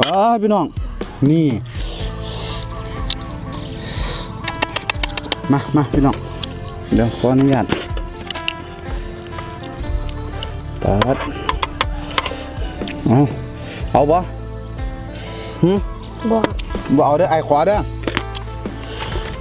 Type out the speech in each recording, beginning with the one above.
ว้าพี่น้อง นี่ มามาพี่น้อง เดี๋ยวขออนุญาตปัดเอาเอาบ่หืมบอกบ่เอาเด้อไอ้ขวาเด้อ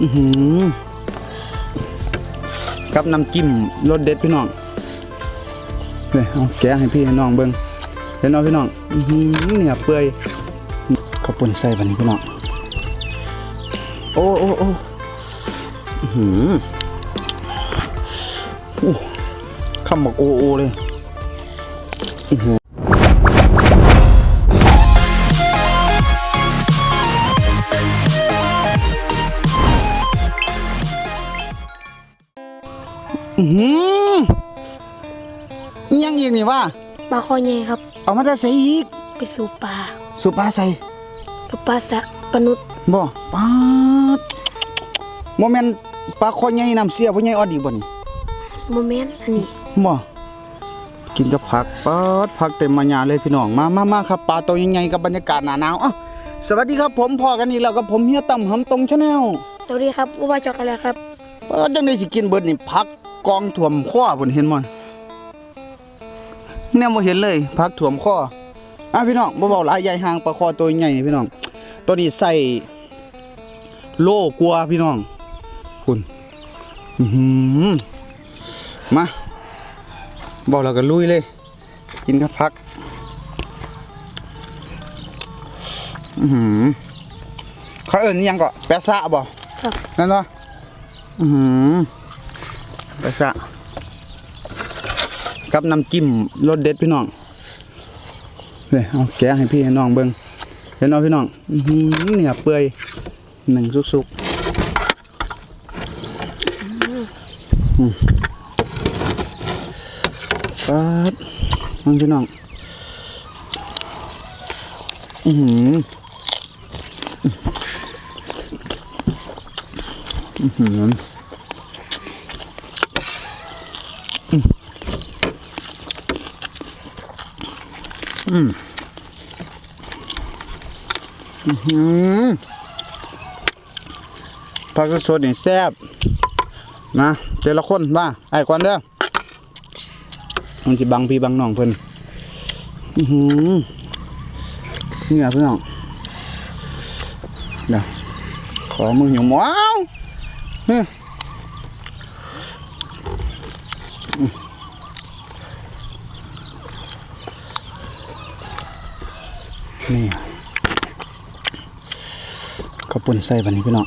อือหือกับน้ำจิ้มรสเด็ดพี่น้องเลยเอาแกะให้พี่ให้น้องเบิ่งเห็นเนาะพี่น้อง อือหือเนี่ยเปื่อย ข้าวปุ้นใส่บัดนี้พี่น้องโอ้โอ้โอ้อื้อหือโอ้คำบอกโอโอเลยอื้อหืออื้อหืออิหยังอีกนี่ว่าปลาคอใหญ่ครับ เอามาได้ใส่อีก ไปสู่ปลาสุปลาใส่ กับปลาสะปลานุษย์บ่ปาดโมเมนต์ปลาคอใหญ่น้ำเสียบ่ใหญ่ออดอีกบ่นี่โมเมนต์อันนี้บ่กินกับผักปาดผักเต็มมาญาเลยพี่น้องมามามาครับปลาตัวใหญ่ๆกับบรรยากาศหนาหนาวอะสวัสดีครับผมพอกันอีกแล้วกับผมเฮียต่ำหำตรงชาแนลสวัสดีครับอุบาจอกกันแล้วครับเปิดจังได้สิกินเบิดนี่ผักกองถ่วมข้อพุ่นเห็นบ่แนวบ่เห็นเลยผักถ่วมข้ออะพี่น้องบ่เว้าหลายใหญ่ห่างปลาคอตัวใหญ่นี่พี่น้อง ตัวนี้ใส่โลกลัวพี่น้องคุณอื้อหือมาบอกแล้วก็ลุยเลย กินกับพักอือหือเขาเอิ้นอิหยังก็แปะซะบ่ครับนั่นเนาะอือหือแปะซะกับน้ำจิ้มรสเด็ดพี่น้องเลยเอาแกะให้พี่ให้น้องเบิ่งเห็นเนาะพี่น้องอือหือเนี่ยเปื่อยหนึ่งสุกๆอืมปัดมันพี่น้อง อือหืออือหืออืม ผักสดนี่แซ่บนะเจละคนบ้าไอ้ควันเด้อมันจะบังพี่บังน้องเพิ่นอือหือเนี่ยพี่น้องเดี๋ยวขอมือหยุ่มว้าวเฮ้ยนี่ ปุ้นใส่บันนี้พี่น้อง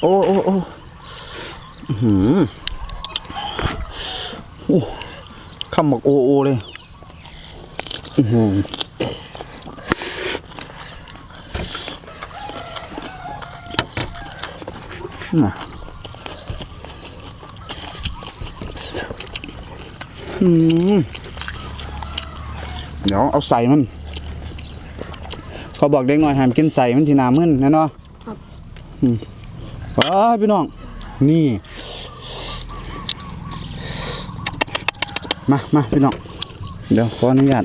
โอ้โอ้โอ้หือโอ้คำบอกโอโอเลยอือหือน่ะอืมเดี๋ยวเอาใส่มัน เขาบอกเด็กน้อยห้ามกินใส่มันทีนามึนแน่เนาะครับอืมว้าพี่น้อง นี่ มามาพี่น้อง เดี๋ยวขออนุญาต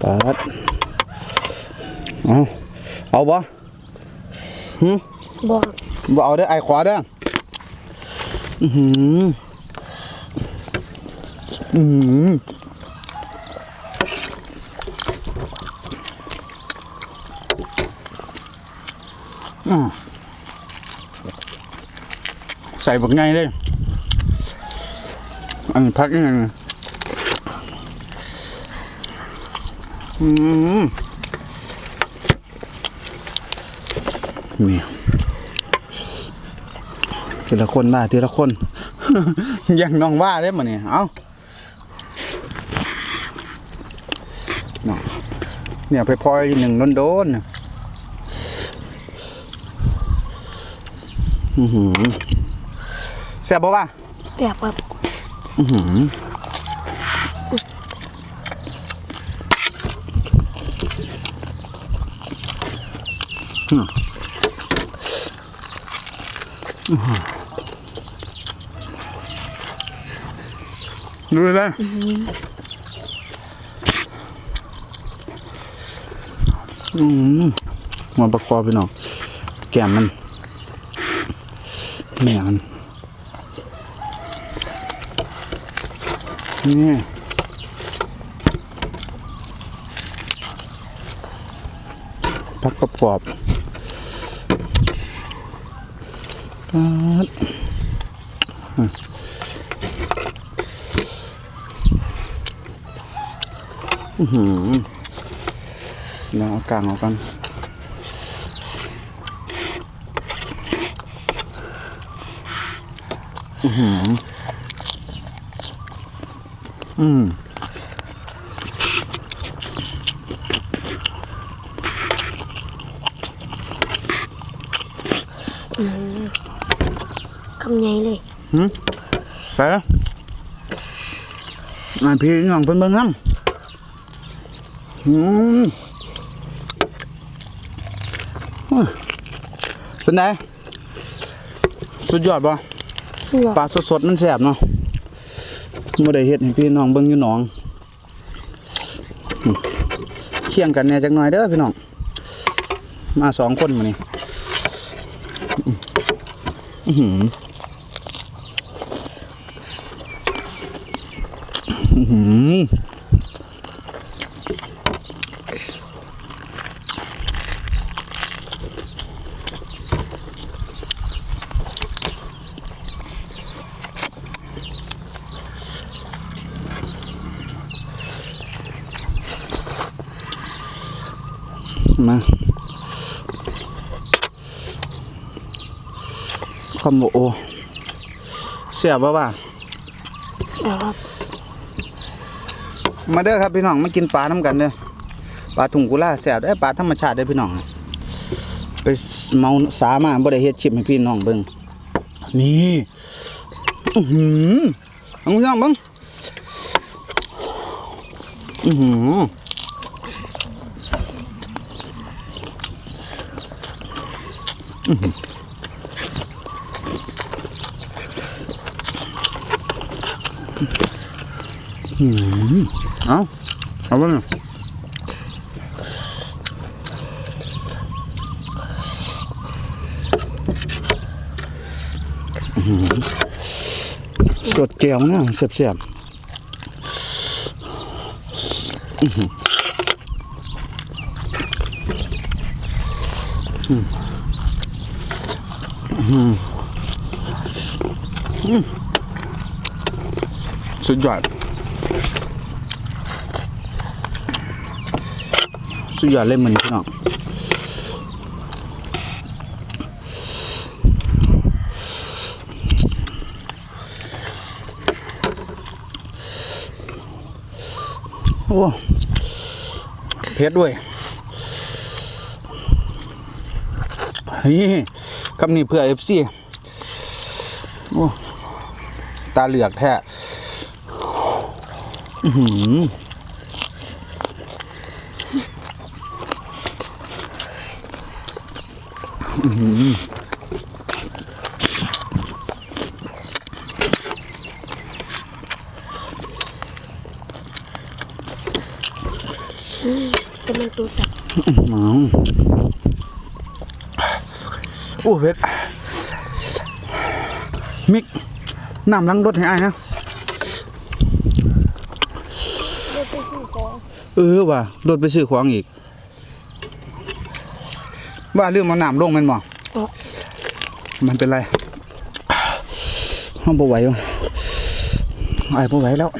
ปัดเอาเอาบ่หืมบอกบ่เอาเด้อไอ้ขวาเด้ออือหืออือหือ ใส่บักไงเลย อันนี้พักยังไงเนี่ยอืมนี่ทีละคนบ้าทีละคน ยังน้องว่าได้มาเนี่ยเอาเนี่ยไปพลอยหนึ่งโดนๆน่ อือหืแซ่บป่ว่าแซ่บครับอือหืดูเลยอืมมาประกอบไปหน่อยแก้มมัน แม่มันนี่พักกรอบๆปัดอือหือเดี๋ยวเอากลางออกกัน อืมคำใหญ่เลยไปนายพี่น้องเพิ่นเบิ่งน้ำอืมอุ้ยเป็นไงสุดยอดป่ะหัว ปลาสดๆมันแสบเนาะบ่ได้เห็ดให้พี่น้องเบิ้งอยู่หนองเคี่ยงกันแน่จักหน่อยเด้อพี่น้อง มาสองคนมานี้อื้อ หืออื้อหือมาคำโบโอเสียบบ่ว่าเดี๋ยวครับมาเด้อครับพี่น้องมากินปลาน้ำกันเด้อปลาถุงกุล่าแซ่บได้อปลาธรรมชาติได้อพี่น้องไปเมาสามาบ่ได้เฮ็ดชิปให้พี่น้องเบิ่งนี่อื้อหือเอาพี่น้องเบิ่งอื้อหืออื้อหืออื้อหือ เอาเอาเบิ่งสดเจียวนะเสียบเสียบอื้อหืออื้อหืออื้อ สุดยอด สุดยอดเลยมันพี่น้องโอ้เผ็ดด้วยนี่ คำนี้เพื่อเอฟซีตาเหลือกแท้อื้อหืออื้อหือจะเป็นตัวสัตว์หม อ้เผ็ดมิกน้ำล้างรถให้อายนะเออว่ะรถไปซื้อของอีก ว่าเรื่องมาน้ำลงมันบ่มันเป็นไรห้องบ่ไหววะไอ้ายบ่ไหวแล้ว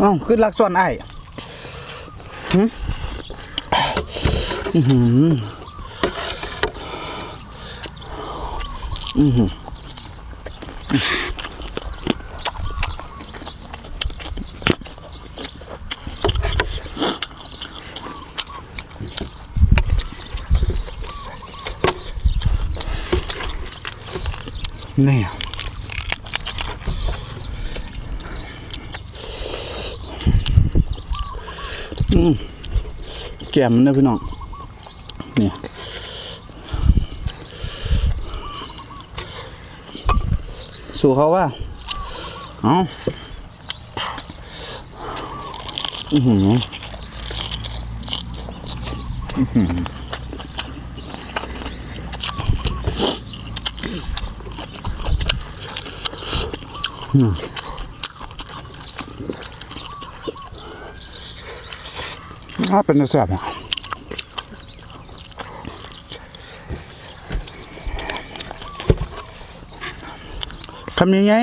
อ้าขึ้นลักซ่อนไอ้ายหืม แก้มมันนะพี่น้องนี่ สู่เขาว่าเอาอือหืออือหืออืออ่าเป็นแซ่บอะำยังไง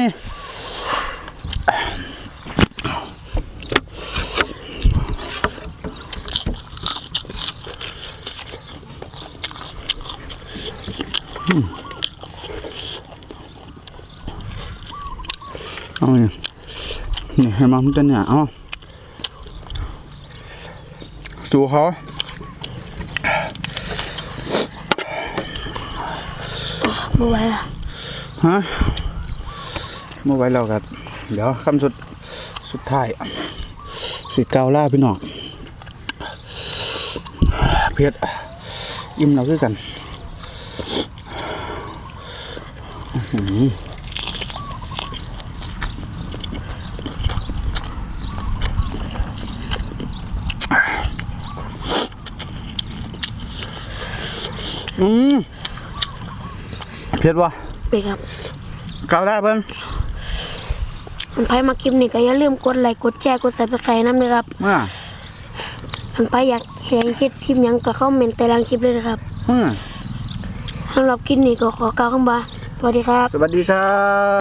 เอาเนี่ยนี่ให้มามันจะเนี่ยเอาสู่เขาบ่ไหวละฮะ เมื่อไว้เรากับเดี๋ยวคำสุดสุดท้ายสิเกาล่าพี่น้องเพชรอิ่มเราคือกันอื้อหืออืมเพชรวะไปครับเกาล่าเพิ่น มันไปมาคลิปนี้ก็อย่าลืมกดไลค์กดแชร์กด Subscribe นำด้วยครับมามันไปอยากเห็นคลิปคลิปหยังก็คอมเมนต์ใต้ล่างคลิปเลยนะครับมาสำหรับคลิปนี้ก็ขอกล่าวคำว่าสวัสดีครับ สวัสดีครับ